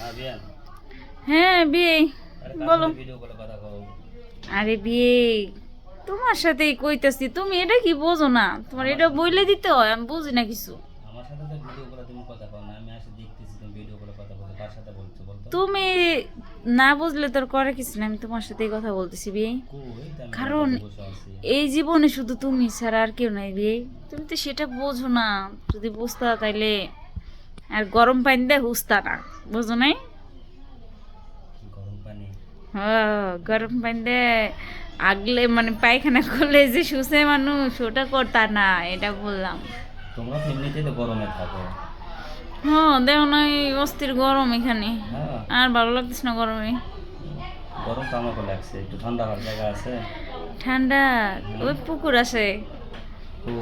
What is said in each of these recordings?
হ্যাঁ হ্যাঁ বিয়ে। বলো। কথা কও? আরে বিয়ে তোমার সাথেই কইতাছি। তুমি এটা কি বোঝো না? তোমার এটা বইলে দিতে হয় আমি বুঝি না কিছু। আমার সাথে তো ভিডিও করে তুমি কথা না আমি আসে দেখতেছি তুমি ভিডিও করে কথা বলছো। কার সাথে বলছো বলতো? তুমি না বুঝলে তোর করে কিছু না আমি তোমার সাথেই কথা বলতেছি বিয়ে। কারণ এই জীবনে শুধু তুমি ছাড়া আর কেউ নাই বিয়ে। তুমি তো সেটা বোঝো না। যদি বুঝতা তাইলে আর গরম পানি দেয় হুসতা না। বুঝো নাই? গরম পানি। হ্যাঁ গরম পানি আগলে মানে পায়খানা করলে যে শুষে মানুষ ওটা করতা না এটা বললাম। তোমরা এমনিতেই তো গরমে থাকো। হ্যাঁ দেখো না এই অস্থির গরম এখানে। হ্যাঁ। আর ভালো লাগতেছে না গরমে? গরম তো আমাকে লাগছে একটু ঠান্ডা হওয়ার জায়গা আছে। ঠান্ডা? ওই পুকুর আছে।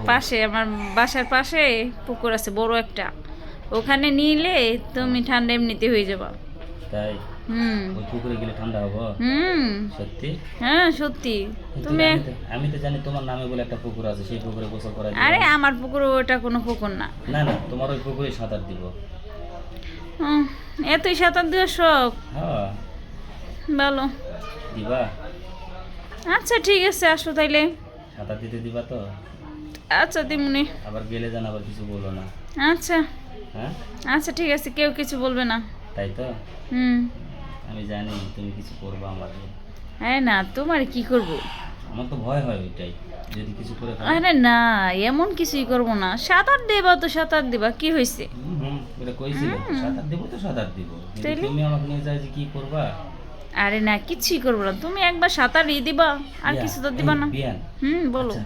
পাশে আমার বাসার পাশে পুকুর আছে বড় একটা। ওখানে নিলে তুমি ঠান্ডা এমনিতে হয়ে যাবা। তাই? হুম। ওই পুকুরে গেলে ঠান্ডা হব? হুম। সত্যি? হ্যাঁ সত্যি। তুমি আমি তো- জানি তোমার নামে বলে একটা পুকুর আছে সেই পুকুরে গোসল করা আরে আমার পুকুর ওটা কোনো পুকুর না। না না তোমার ওই পুকুরে সাঁতার দিব। এতই সাঁতার শখ? হ্যাঁ। ভালো। দিবা? আচ্ছা ঠিক আছে আসো তাইলে। সাঁতার দিতে দিবা তো? আচ্ছা দিমুনি। আবার গেলে যেন আবার কিছু বলো না। আচ্ছা। হ্যাঁ? আচ্ছা ঠিক আছে কেউ কিছু বলবে না। তাই তো? হুম। আমি জানি তুমি কিছু করবে আমাকে। হ্যাঁ না তোমার কি করব? আমার তো ভয় হয় ওইটাই যদি কিছু করে আরে না এমন কিছুই করব না। সাঁতার দেবা তো সাঁতার দেবা কি হয়েছে হুম ওটা কইছিল সাঁতার দেবো তো সাঁতার দিব। তুমি আমাকে নিয়ে যাই যে কি করবা? আরে না কিছুই করব না। তুমি একবার সাঁতার দিয়ে দিবা আর কিছু তো দিবা না। হুম বলো। আচ্ছা,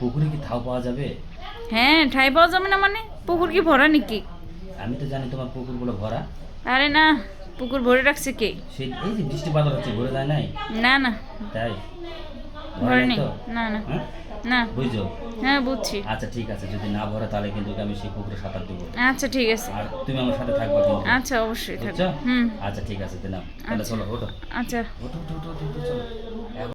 পুকুরে কি থাও পাওয়া যাবে? হ্যাঁ ঠাই পাওয়া যাবে না মানে? পুকুর কি ভরা নাকি? আমি তো জানি তোমার পুকুরগুলো ভরা। আরে না পুকুর ভরে রাখছে কে? সেই এই যে বৃষ্টি বাদল হচ্ছে ভরে যায় নাই? না না। তাই? ভরে নেই না না। হ্যাঁ? না। বুঝছ? হ্যাঁ বুঝছি। আচ্ছা ঠিক আছে যদি না ভরে তাহলে কিন্তু আমি সেই পুকুরে সাঁতার দেবো। আচ্ছা ঠিক আছে। আর তুমি আমার সাথে থাকবা কিন্তু। আচ্ছা অবশ্যই থাকব। হুম। আচ্ছা ঠিক আছে দিলাম। তাহলে চলো ওঠো। আচ্ছা। ওঠো ওঠো, ওঠো চলো।